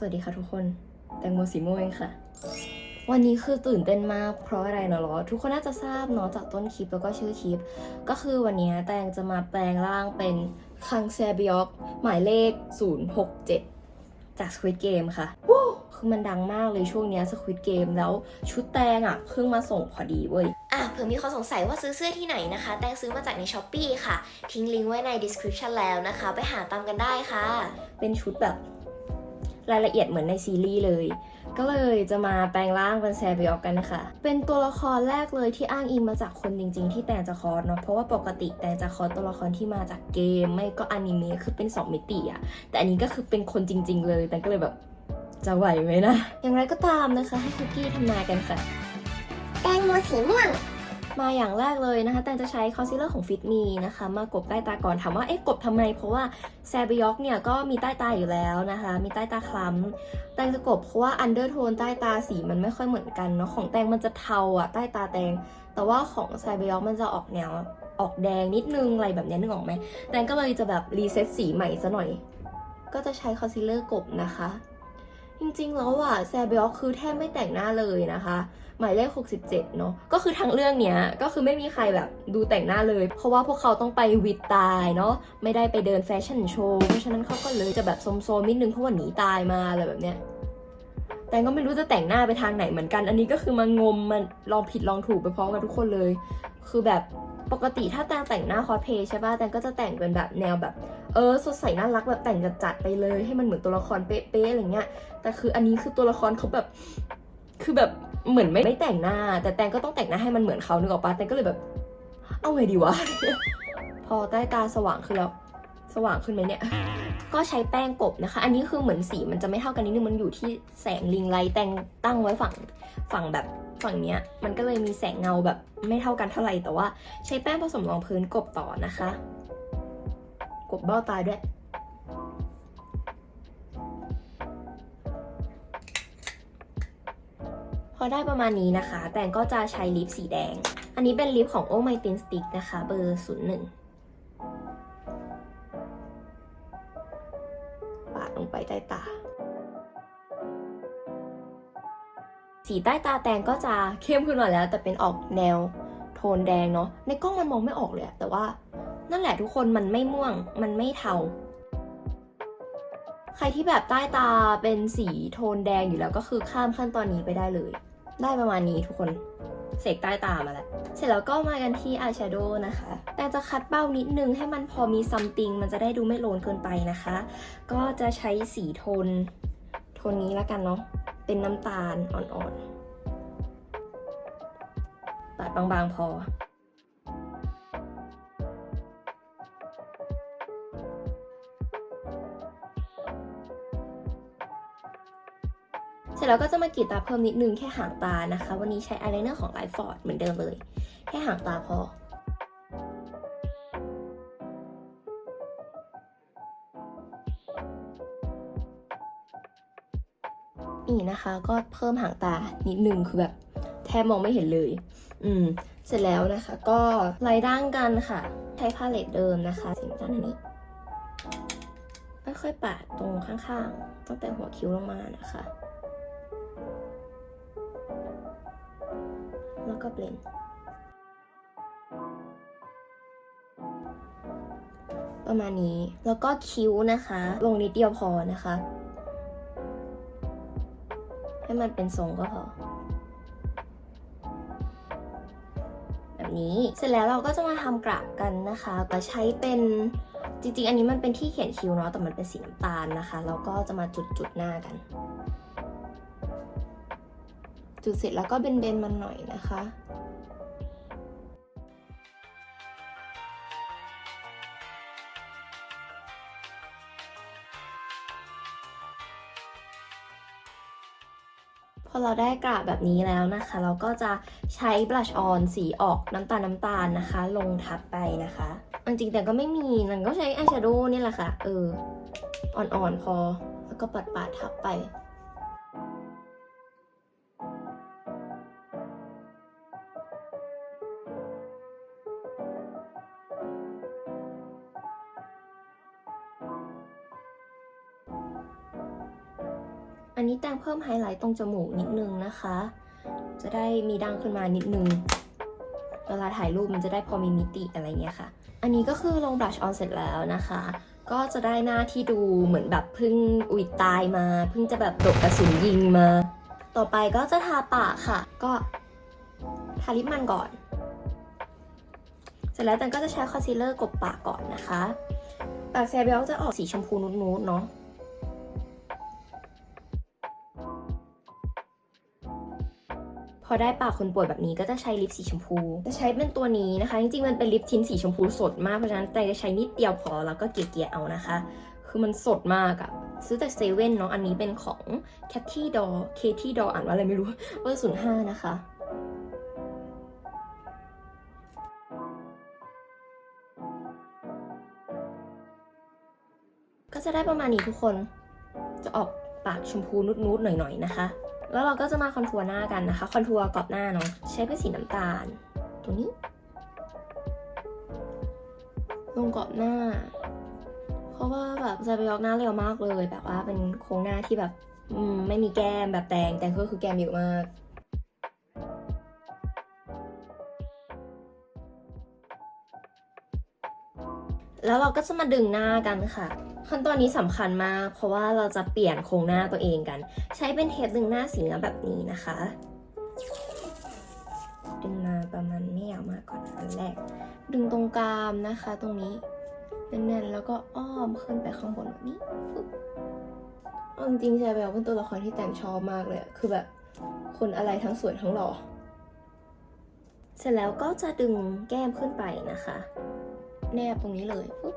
สวัสดีค่ะทุกคน แตงโมสีม่วงเองค่ะ วันนี้คือตื่นเต้นมากเพราะอะไรเนาะหรอทุกคนน่าจะทราบเนาะจากต้นคลิปแล้วก็ชื่อคลิป ก็คือวันนี้แตงจะมาแปลงร่างเป็นคังแซบิออกหมายเลข 067 จาก Squid Game ค่ะวู้คือมันดังมากเลยช่วงเนี้ย Squid Game แล้วชุดแตงอะเพิ่งมาส่งพอดีเว้ยอะเผื่อมีคนสงสัยว่าซื้อเสื้อที่ไหนนะคะ แตงซื้อมาจากในช้อปปีค่ะ ทิ้งลิงก์ไว้ใน description แล้วนะคะ ไปหาตามกันได้ค่ะ เป็นชุดแบบ รายละเอียดเหมือนในซีรีส์เลย ก็เลยจะมาแปลงร่างเป็นแซบิออกกันนะคะ เป็นตัวละครแรกเลยที่อ้างอิงมาจากคนจริง ๆ ที่แตงจะคอร์สเนาะเพราะว่าปกติแตงจะคอร์สตัวละครที่มาจากเกม ไม่ก็อนิเมะคือเป็น 2 มิติอะแต่อันนี้ก็คือเป็นคนจริง ๆ เลยแตงก็เลยแบบจะไหวไหมนะ อย่างไรก็ตามนะคะ ให้คุกกี้ทำนายกันค่ะ แตงโมสีม่วง มาอย่างแรกเลยนะคะ แตงจะใช้คอนซีลเลอร์ของ Fit Me นะคะ มากบใต้ตาก่อนถามว่าเอ๊ะกบทำไม เพราะว่าแซบิยอกเนี่ยก็มีใต้ตาอยู่แล้วนะคะ มีใต้ตาคล้ำแตงจะกบเพราะว่าอันเดอร์โทนใต้ตาสีมันไม่ค่อยเหมือนกันเนาะของแตงมันจะเทาอะใต้ตาแตง แต่ว่าของแซบิยอกมันจะออกแนวออกแดงนิดนึงอะไรแบบนี้นึกออกไหมแตงก็เลยจะแบบรีเซ็ตสีใหม่ซะหน่อย ก็จะใช้คอนซีลเลอร์กบนะคะ จริงๆ แล้วอะแซบิออคือแทบไม่แต่งหน้าเลยนะคะ หมายเลข 67 เนาะก็คือทั้งเรื่องเนี้ยก็คือไม่มีใครแบบดูแต่งหน้าเลย เพราะว่าพวกเขาต้องไปวิดตายเนาะไม่ได้ไปเดินแฟชั่นโชว์เพราะฉะนั้นเขาก็เลยจะแบบโซมๆนิดนึงเพราะว่าหนีตายมาอะไรแบบเนี้ยแต่ก็ไม่รู้จะแต่งหน้าไปทางไหนเหมือนกัน อันนี้ก็คือมางมมันลองผิดลองถูกไปพร้อมกันทุกคนเลย คือแบบปกติถ้าแตงแต่งหน้าคอสเพย์ใช่ป่ะแตงก็จะแต่งเป็นแบบแนวแบบ เออสดใสน่ารักแบบแต่งจัดๆไปเลย ให้มันเหมือนตัวละครเป๊ะๆอะไรเงี้ย แต่คืออันนี้คือตัวละครเขาแบบ คือแบบเหมือนไม่ไม่แต่งหน้า แต่แตงก็ต้องแต่งหน้าให้มันเหมือนเขานึกออกปะแตงก็เลยแบบ เอาไงดีวะ พอใต้ตาสว่างขึ้นแล้ว สว่างขึ้นไหมเนี่ย ก็ใช้แป้งกบนะคะ อันนี้คือเหมือนสีมันจะไม่เท่ากันนิดนึง มันอยู่ที่แสงลิงไลท์แตงตั้งไว้ฝั่งฝั่งแบบฝั่งเนี้ย มันก็เลยมีแสงเงาแบบไม่เท่ากันเท่าไหร่ แต่ว่าใช้แป้งผสมรองพื้นกบต่อนะคะ กบเบ้าตาด้วย พอได้ประมาณนี้นะคะ แตงก็จะใช้ลิปสีแดง อันนี้เป็นลิปของ Oh My Thin Stick นะคะ เบอร์01ปาดลงไปใต้ตา สีใต้ตาแตงก็จะเข้มขึ้นหน่อยแล้ว แต่เป็นออกแนวโทนแดงเนาะ ในกล้องมันมองไม่ออกเลยแต่ว่านั่นแหละทุกคนมันไม่ม่วง มันไม่เทาใครที่แบบใต้ตาเป็นสีโทนแดงอยู่แล้วก็คือข้ามขั้นตอนนี้ไปได้เลย ได้ประมาณนี้ทุกคนเสกใต้ตามาแล้ว เสร็จแล้วก็มากันที่อายแชโดว์นะคะ แต่จะคัดเบ้านิดนึงให้มันพอมีซัมติงมันจะได้ดูไม่โลนเกินไปนะคะ ก็จะใช้สีโทน โทนนี้แล้วกันเนาะ เป็นน้ำตาลอ่อนๆ ตัดบางๆพอ เสร็จแล้วก็จะมากรีดตาเพิ่มนิดนึงแค่หางตานะคะ วันนี้ใช้อายไลเนอร์ของไลฟ์ฟอร์ดเหมือนเดิมเลย แค่หางตาพอนี่นะคะก็เพิ่มหางตานิดนึงคือแบบแทบมองไม่เห็นเลย อืม เสร็จแล้วนะคะ ก็ไล่ร่างกันค่ะ ใช้พาเลตเดิมนะคะสีน้ำตาลอันนี้ค่อยๆปาดตรงข้างๆ ตั้งแต่หัวคิ้วลงมานะคะ แล้วก็เบลนประมาณนี้แล้วก็คิ้วนะคะ ลงนิดเดียวพอนะคะ ให้มันเป็นทรงก็พอแบบนี้เสร็จแล้วเราก็จะมาทำกราบกันนะคะแต่ใช้เป็นจริงๆ อันนี้มันเป็นที่เขียนคิ้วเนาะแต่มันเป็นสีน้ำตาลนะคะแล้วก็จะมาจุดจุดๆหน้ากัน จุดเสร็จแล้วก็เบนๆมันหน่อยนะคะพอเราได้กราบแบบนี้แล้วนะคะ เราก็จะใช้บลัชออนสีออกน้ำตาลน้ำตาลนะคะ ลงทับไปนะคะจริงๆแต่ก็ไม่มีนันก็ใช้อายแชโดว์นี่แหละค่ะ เออ อ่อนๆพอ แล้วก็ปัดๆทับไป อันนี้แต่งเพิ่มไฮไลท์ตรงจมูกนิดนึงนะคะ จะได้มีดังขึ้นมานิดนึง เวลาถ่ายรูปมันจะได้พอมีมิติอะไรเงี้ยค่ะ อันนี้ก็คือลงบลัชออนเสร็จแล้วนะคะ ก็จะได้หน้าที่ดูเหมือนแบบเพิ่งอุยตายมา เพิ่งจะแบบโดดกระสุนยิงมา ต่อไปก็จะทาปากค่ะ ก็ทาลิปมันก่อน เสร็จแล้วแต่ก็จะใช้คอนซีลเลอร์กบปากก่อนนะคะ ปากแซเบลจะออกสีชมพูนุดๆเนาะ พอได้ปากคนป่วยแบบนี้ก็จะใช้ลิปสีชมพู จะใช้เป็นตัวนี้นะคะ จริงๆ มันเป็นลิปทิ้นสีชมพูสดมาก เพราะฉะนั้นแต่จะใช้นิดเดียวพอแล้วก็เกลี่ยๆเอานะคะ คือมันสดมากอะซื้อจากเซเว่นเนาะ อันนี้เป็นของ c a t t y Doll k t y Doll อ่านว่าอะไรไม่รู้เบอร์ศูนย์ห้านะคะก็จะได้ประมาณนี้ทุกคน จะออกปากชมพูนุดๆหน่อยๆนะคะ แล้วเราก็จะมาคอนทัวร์หน้ากันนะคะ คอนทัวร์กรอบหน้าเนาะใช้เป็นสีน้ำตาล ตัวนี้ ลงกรอบหน้า เพราะว่าแบบจะไปยอกหน้าเร็วมากเลยแบบว่าเป็นโครงหน้าที่แบบไม่มีแก้มแบบแตงแต่ก็คือแก้มเยอะมากแล้วเราก็จะมาดึงหน้ากันค่ะ ขั้นตอนนี้สำคัญมาก เพราะว่าเราจะเปลี่ยนโครงหน้าตัวเองกัน ใช้เป็นเทปดึงหน้าสีเนื้อแบบนี้นะคะ ดึงมาประมาณไม่ยาวมากก่อนอันแรก ดึงตรงกรามนะคะ ตรงนี้แน่นๆแล้วก็อ้อมขึ้นไปข้างบนแบบนี้เอาจริงๆช่แบบเป็นตัวละครที่แต่งชอบมากเลย คือแบบคนอะไรทั้งสวยทั้งหล่อ เสร็จแล้วก็จะดึงแก้มขึ้นไปนะคะ แนบตรงนี้เลยปุ๊บ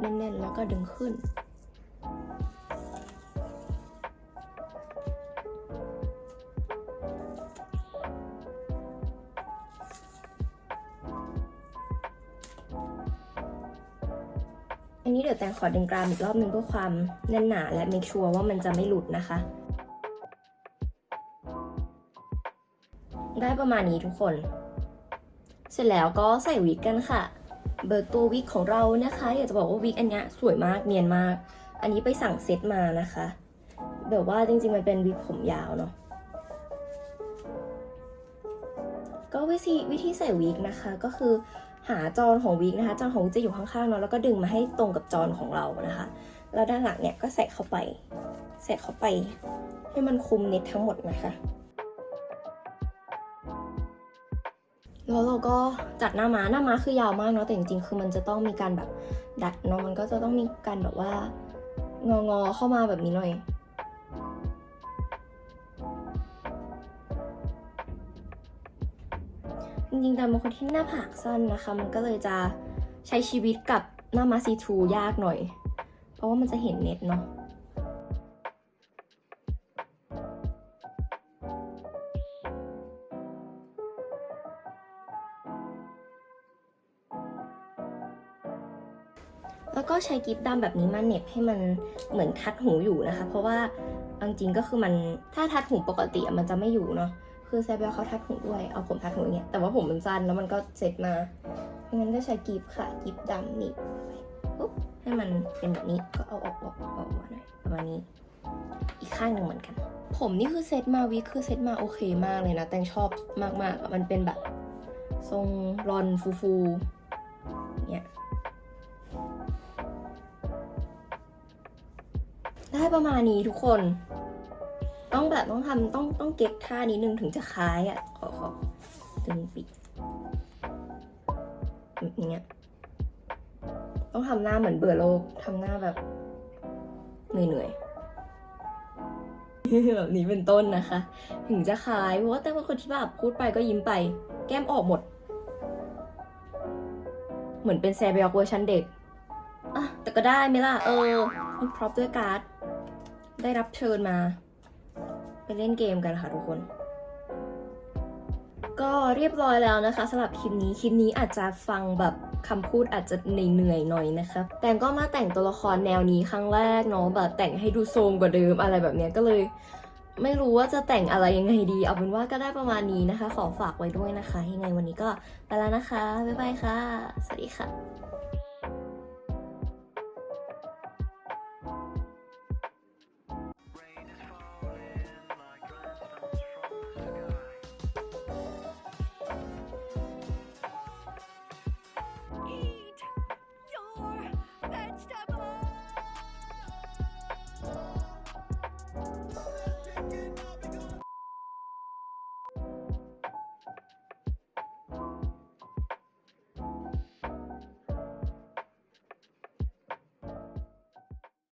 แน่นๆ แล้วก็ดึงขึ้น อันนี้เดี๋ยวแตงขอดึงกรามอีกรอบหนึ่งเพื่อความแน่นหนาและ make sure ว่ามันจะไม่หลุดนะคะ ได้ประมาณนี้ทุกคน เสร็จแล้วก็ใส่วิกกันค่ะ เบิกตัววิกของเรานะคะ อยากจะบอกว่าวิกอันนี้สวยมากเนียนมาก อันนี้ไปสั่งเซตมานะคะ แบบว่าจริงๆมันเป็นวิกผมยาวเนาะก็วิธีวิธีใส่วิกนะคะก็คือหาจอนของวิกนะคะจอนของวิกจะอยู่ข้างๆเนาะแล้วก็ดึงมาให้ตรงกับจอนของเรานะคะ แล้วด้านหลังเนี่ยก็ใส่เข้าไป ใส่เข้าไปให้มันคุมเน็ตทั้งหมดนะคะ แล้วเราก็จัดหน้าม้าหน้าม้าคือยาวมากเนาะแต่จริงๆ คือมันจะต้องมีการแบบดัดเนาะมันก็จะต้องมีการแบบว่างองอๆเข้ามาแบบนี้หน่อย จริงๆแต่บางคนที่หน้าผากสั้นนะคะ มันก็เลยจะใช้ชีวิตกับหน้าม้าซีทูยากหน่อย เพราะว่ามันจะเห็นเน็ตเนาะ ใช้กิฟต์ดำแบบนี้มาเน็บให้มันเหมือนทัดหูอยู่นะคะ เพราะว่าจริงๆก็คือมันถ้าทัดหูปกติมันจะไม่อยู่เนาะคือแซบเบลเขาทัดหูด้วยเอาผมทัดหูอย่างเงี้ยแต่ว่าผมมันสั้นแล้วมันก็เซ็ตมางั้นก็ใช้กิฟต์ค่ะกิฟต์ดำหนีบไปปุ๊บให้มันเป็นแบบนี้ก็เอาออกออกออกมาหน่อยประมาณนี้อีกข้างหนึ่งเหมือนกัน ผมนี่คือเซตมาวิคือเซตมาโอเคมากเลยนะ แตงชอบมากๆมันเป็นแบบทรงรอนฟูๆเนี่ย ได้ประมาณนี้ทุกคน ต้องแบบต้องทำต้องต้องเก็กท่านิดนึงถึงจะคล้ายอะ่ะ ขอขอดึงปิดอย่างเงี้ย ต้องทำหน้าเหมือนเบื่อโลกทำหน้าแบบเหนื่อยๆแบบนี้เป็นต้นนะคะ ถึงจะคล้าย เพราะว่าแต่ว่าคนที่แบบพูดไปก็ยิ้มไป แก้มออกหมด เหมือนเป็นแซเบียกเวอร์ชันเด็ก อะ แต่ก็ได้ไหมล่ะ เออ มีพร็อพด้วยการ์ด ได้รับเชิญมา ไปเล่นเกมกันค่ะทุกคน ก็เรียบร้อยแล้วนะคะสำหรับคลิปนี้ คลิปนี้อาจจะฟังแบบคำพูดอาจจะเหนื่อยๆหน่อยนะคะแต่ก็มาแต่งตัวละครแนวนี้ครั้งแรกเนาะแบบแต่งให้ดูทรงกว่าเดิมอะไรแบบเนี้ยก็เลย ไม่รู้ว่าจะแต่งอะไรยังไงดี เอาเป็นว่าก็ได้ประมาณนี้นะคะ ขอฝากไว้ด้วยนะคะ ยังไงวันนี้ก็ไปแล้วนะคะบ๊ายบายค่ะ สวัสดีค่ะ